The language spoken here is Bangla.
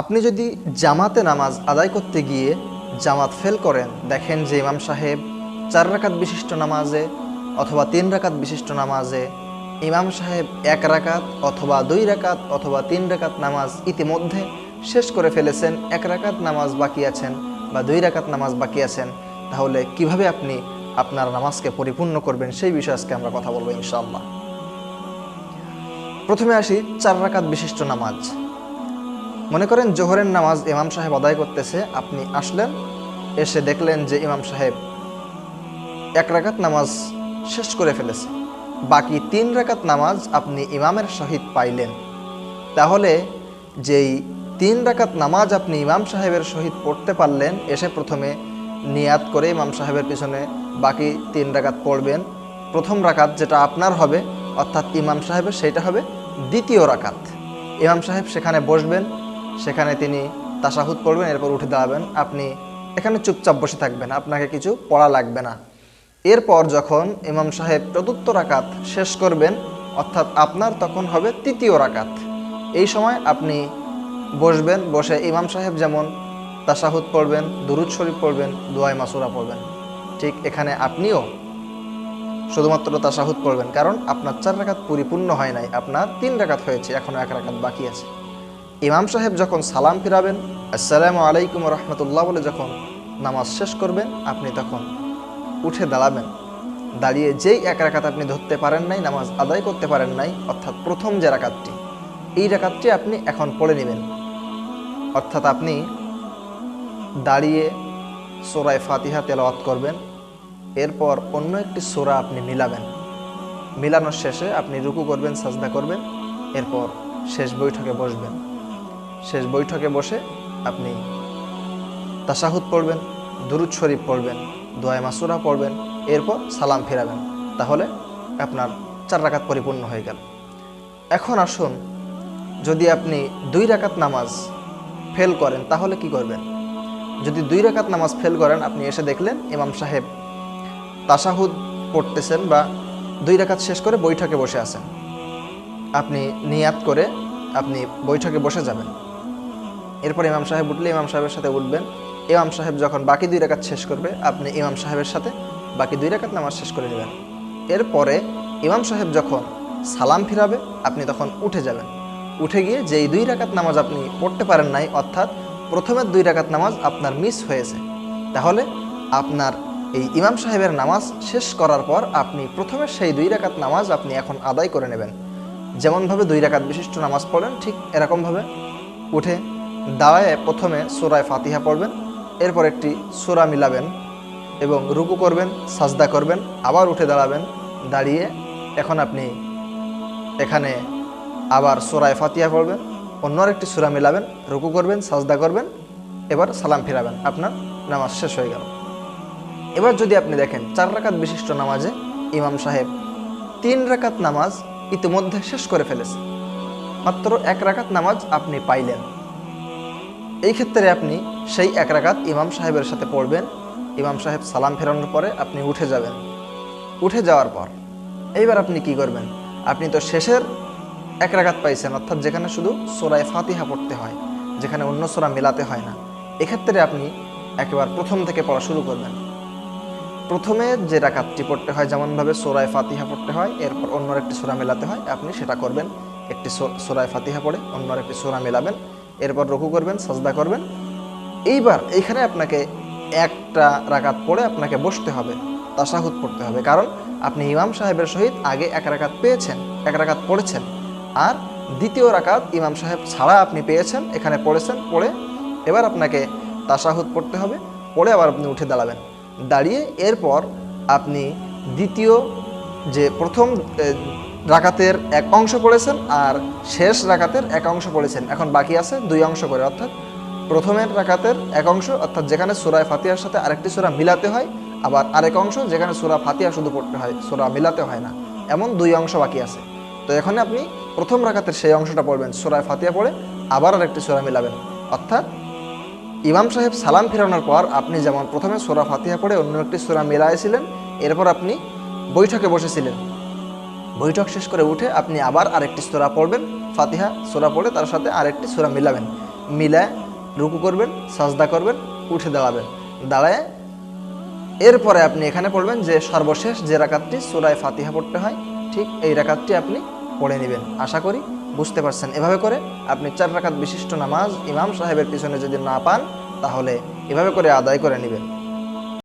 আপনি যদি জামাতে নামাজ আদায় করতে গিয়ে জামাত ফেল করেন, দেখেন যে ইমাম সাহেব চার রাকাত বিশিষ্ট নামাজে অথবা তিন রাকাত বিশিষ্ট নামাজে, ইমাম সাহেব এক রাকাত অথবা দুই রাকাত অথবা তিন রাকাত নামাজ ইতিমধ্যে শেষ করে ফেলেছেন, এক রাকাত নামাজ বাকি আছেন বা দুই রাকাত নামাজ বাকি আছেন, তাহলে কীভাবে আপনি আপনার নামাজকে পরিপূর্ণ করবেন সেই বিষয়ে আজকে আমরা কথা বলব ইনশাআল্লাহ। প্রথমে আসি চার রাকাত বিশিষ্ট নামাজ। মনে করেন জোহরের নামাজ ইমাম সাহেব আদায় করতেছে, আপনি আসলেন, এসে দেখলেন যে ইমাম সাহেব এক রাকাত নামাজ শেষ করে ফেলেছে। বাকি তিন রাকাত নামাজ আপনি ইমামের সহিত পাইলেন। তাহলে যেই তিন রাকাত নামাজ আপনি ইমাম সাহেবের সহিত পড়তে পারলেন, এসে প্রথমে নিয়াত করে ইমাম সাহেবের পিছনে বাকি তিন রাকাত পড়বেন। প্রথম রাকাত যেটা আপনার হবে, অর্থাৎ ইমাম সাহেবের, সেটা হবে দ্বিতীয় রাকাত। ইমাম সাহেব সেখানে বসবেন সেখানে তিনি তাসাহুদ পড়বেন এরপর উঠে দাঁড়াবেন। আপনি এখানে চুপচাপ বসে থাকবেন, আপনাকে কিছু পড়া লাগবে না। এরপর যখন ইমাম সাহেব চতুর্থ রাকাত শেষ করবেন, অর্থাৎ আপনার তখন হবে তৃতীয় রাকাত। এই সময় আপনি বসবেন, বসে ইমাম সাহেব যেমন তাসাহুদ পড়বেন, দুরুদ শরীফ পড়বেন দোয়াই মাসুরা পড়বেন। ঠিক এখানে আপনিও শুধুমাত্র তাসাহুদ পড়বেন, কারণ আপনার চার রাকাত পরিপূর্ণ হয় নাই, আপনার তিন রাকাত হয়েছে এখনও এক রাকাত বাকি আছে। ইমাম সাহেব যখন সালাম ফিরাবেন, আসসালামু আলাইকুম রহমতুল্লাহ বলে যখন নামাজ শেষ করবেন, আপনি তখন উঠে দাঁড়াবেন। দাঁড়িয়ে যেই এক রাকাত আপনি ধরতে পারেন নাই, নামাজ আদায় করতে পারেন নাই, অর্থাৎ প্রথম যে রাকাতটি, এই রাকাতটি আপনি এখন পড়ে নেবেন। অর্থাৎ আপনি দাঁড়িয়ে সোরায় ফাতিহা তেলাওয়াত করবেন, এরপর অন্য একটি সোরা আপনি মিলাবেন। মিলানোর শেষে আপনি রুকু করবেন, সাজদা করবেন, এরপর শেষ বৈঠকে বসবেন। শেষ বৈঠকে বসে আপনি তাসাহুদ পড়বেন, দুরুদ শরীফ পড়বেন দোয়াই মাসুরা পড়বেন, এরপর সালাম ফেরাবেন। তাহলে আপনার চার রাকাত পরিপূর্ণ হয়ে গেল। এখন আসুন, যদি আপনি দুই রাকাত নামাজ ফেল করেন, তাহলে কি করবেন? যদি দুই রাকাত নামাজ ফেল করেন, আপনি এসে দেখলেন ইমাম সাহেব তাসাহুদ পড়তেছেন বা দুই রাকাত শেষ করে বৈঠকে বসে আছেন। আপনি নিয়াত করে আপনি বৈঠকে বসে যাবেন। এরপর ইমাম সাহেব উঠলে, ইমাম সাহেবের সাথে উঠবেন। ইমাম সাহেব যখন বাকি দুই রাকাত শেষ করবে, আপনি ইমাম সাহেবের সাথে বাকি দুই রাকাত নামাজ শেষ করে নেবেন। এরপরে ইমাম সাহেব যখন সালাম ফিরাবে, আপনি তখন উঠে যাবেন। উঠে গিয়ে যেই দুই রাকাত নামাজ আপনি পড়তে পারেন নাই, অর্থাৎ প্রথমের দুই রাকাত নামাজ আপনার মিস হয়েছে, তাহলে আপনার এই ইমাম সাহেবের নামাজ শেষ করার পর আপনি প্রথমে সেই দুই রাকাত নামাজ আপনি এখন আদায় করে নেবেন। যেমনভাবে দুই রাকাত বিশিষ্ট নামাজ পড়েন, ঠিক এরকমভাবে উঠে দাঁড়ায় প্রথমে সুরায় ফাতিহা পড়বেন, এরপর একটি সুরা মিলাবেন এবং রুকু করবেন, সাজদা করবেন, আবার উঠে দাঁড়াবেন, দাঁড়িয়ে এখন আপনি এখানে আবার সুরায় ফাতিহা পড়বেন, অন্য একটি সুরা মিলাবেন, রুকু করবেন, সাজদা করবেন, এবার সালাম ফিরাবেন। আপনার নামাজ শেষ হয়ে গেল। এবার যদি আপনি দেখেন চার রাকাত বিশিষ্ট নামাজে ইমাম সাহেব তিন রাকাত নামাজ ইতিমধ্যে শেষ করে ফেলেছে। মাত্র এক রাকাত নামাজ আপনি পাইলেন। এই ক্ষেত্রে আপনি সেই এক রাকাত ইমাম সাহেবের সাথে পড়বেন। ইমাম সাহেব সালাম ফেরানোর পরে আপনি উঠে যাবেন। উঠে যাওয়ার পর এইবার আপনি কি করবেন? আপনি তো শেষের এক রাকাত পাইছেন, অর্থাৎ যেখানে শুধু সোরায় ফাতিহা পড়তে হয়, যেখানে অন্য সোরা মেলাতে হয় না। এক্ষেত্রে আপনি একেবারে প্রথম থেকে পড়া শুরু করবেন। প্রথমে যে রাকাতটি পড়তে হয়, যেমনভাবে সোরায় ফাতিহা পড়তে হয়, এরপর অন্য একটি সোরা মেলাতে হয়, আপনি সেটা করবেন। একটি সোরায় ফাতিহা পড়ে অন্য একটি সোরা মেলাবেন। এরপর রকু করবেন, সাজদা করবেন। এইবার এইখানে আপনাকে একটা রাকাত পড়ে আপনাকে বসতে হবে, তাসাহুদ পড়তে হবে। কারণ আপনি ইমাম সাহেবের সহিত আগে এক রাকাত পেয়েছেন, এক রাকাত পড়েছেন। আর দ্বিতীয় রাকাত ইমাম সাহেব ছাড়া আপনি পেয়েছেন, এখানে পড়েছেন, পড়ে এবার আপনাকে তাসাহুদ পড়তে হবে, পড়ে আবার আপনি উঠে দাঁড়াবেন। দাঁড়িয়ে এরপর আপনি দ্বিতীয় যে প্রথম রাকাতের এক অংশ পড়েছেন আর শেষ রাকাতের এক অংশ পড়েছেন। এখন বাকি আছে দুই অংশ করে, অর্থাৎ প্রথমের রাকাতের এক অংশ, অর্থাৎ যেখানে সুরায় ফাতিহার সাথে আরেকটি সুরা মিলাতে হয়, আবার আরেক অংশ যেখানে সুরা ফাতিয়া শুধু পড়তে হয়, সুরা মিলাতে হয় না। এমন দুই অংশ বাকি আছে। তো এখানে আপনি প্রথম রাকাতের সেই অংশটা পড়বেন সুরায় ফাতিয়া পড়ে আবার আরেকটি সুরা মিলাবেন। অর্থাৎ ইমাম সাহেব সালাম ফেরানোর পর আপনি যেমন প্রথমে সোরা ফাতিহা পড়ে অন্য একটি সোরা মিলাইছিলেন, এরপর আপনি বৈঠকে বসেছিলেন। বৈঠক শেষ করে উঠে আপনি আবার আরেকটি সোরা পড়বেন, ফাতিহা সোরা পড়ে তার সাথে আরেকটি সোরা মিলাবেন। মিলায় রুকু করবেন, সাজদা করবেন, উঠে দাঁড়াবেন। দাঁড়ায় এরপরে আপনি এখানে পড়বেন যে সর্বশেষ যে রাকাতটি সুরায় ফাতিহা পড়তে হয়, ঠিক এই রাকাতটি আপনি পড়ে নেবেন। আশা করি বুঝতে পারছেন। এভাবে করে আপনি চার রাকাত বিশিষ্ট নামাজ ইমাম সাহেবের পিছনে যদি না পান, তাহলে এভাবে করে আদায় করে নেবেন।